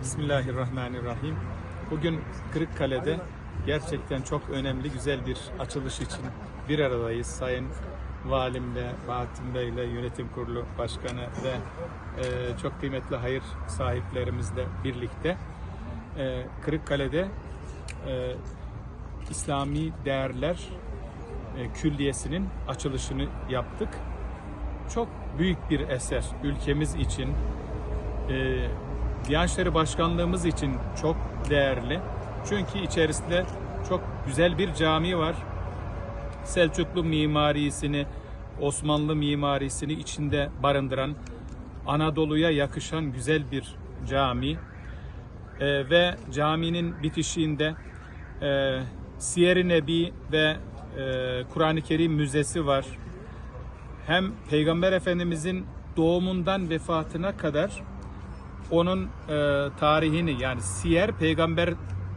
Bismillahirrahmanirrahim. Bugün Kırıkkale'de gerçekten çok önemli, güzel bir açılış için bir aradayız. Sayın Valimle, Bahattin Bey'le, Yönetim Kurulu Başkanı ve e, çok kıymetli hayır sahiplerimizle birlikte e, Kırıkkale'de e, İslami Değerler e, Külliyesi'nin açılışını yaptık. Çok büyük bir eser ülkemiz için, e, Diyanet Başkanlığımız için çok değerli. Çünkü içerisinde çok güzel bir cami var. Selçuklu mimarisini, Osmanlı mimarisini içinde barındıran, Anadolu'ya yakışan güzel bir cami. Ee, ve caminin bitişiğinde e, Siyer-i Nebi ve e, Kur'an-ı Kerim Müzesi var. Hem Peygamber Efendimizin doğumundan vefatına kadar onun e, tarihini yani siyer peygamber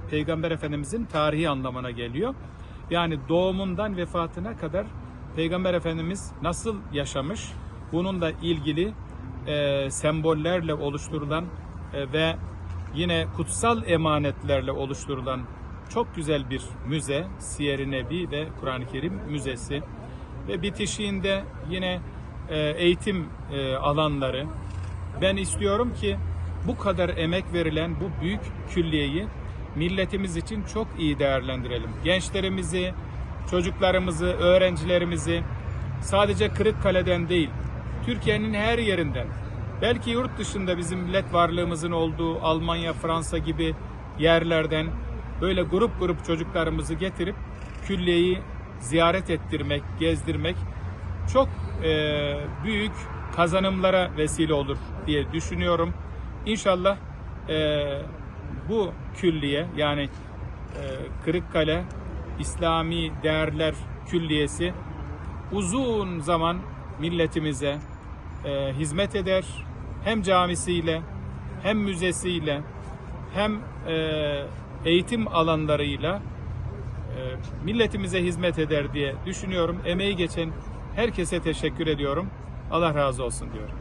peygamber efendimizin tarihi anlamına geliyor. Yani doğumundan vefatına kadar peygamber efendimiz nasıl yaşamış? Bununla ilgili e, sembollerle oluşturulan e, ve yine kutsal emanetlerle oluşturulan çok güzel bir müze Siyer-i Nebi ve Kur'an-ı Kerim Müzesi. Ve bitişiğinde yine e, eğitim e, alanları. Ben istiyorum ki bu kadar emek verilen bu büyük külliyeyi milletimiz için çok iyi değerlendirelim. Gençlerimizi, çocuklarımızı, öğrencilerimizi sadece Kırıkkale'den değil, Türkiye'nin her yerinden, belki yurt dışında bizim millet varlığımızın olduğu Almanya, Fransa gibi yerlerden böyle grup grup çocuklarımızı getirip külliyeyi ziyaret ettirmek, gezdirmek çok e, büyük kazanımlara vesile olur diye düşünüyorum. İnşallah e, bu külliye yani e, Kırıkkale İslami Değerler Külliyesi uzun zaman milletimize e, hizmet eder. Hem camisiyle hem müzesiyle hem e, eğitim alanlarıyla e, milletimize hizmet eder diye düşünüyorum. Emeği geçen herkese teşekkür ediyorum. Allah razı olsun diyorum.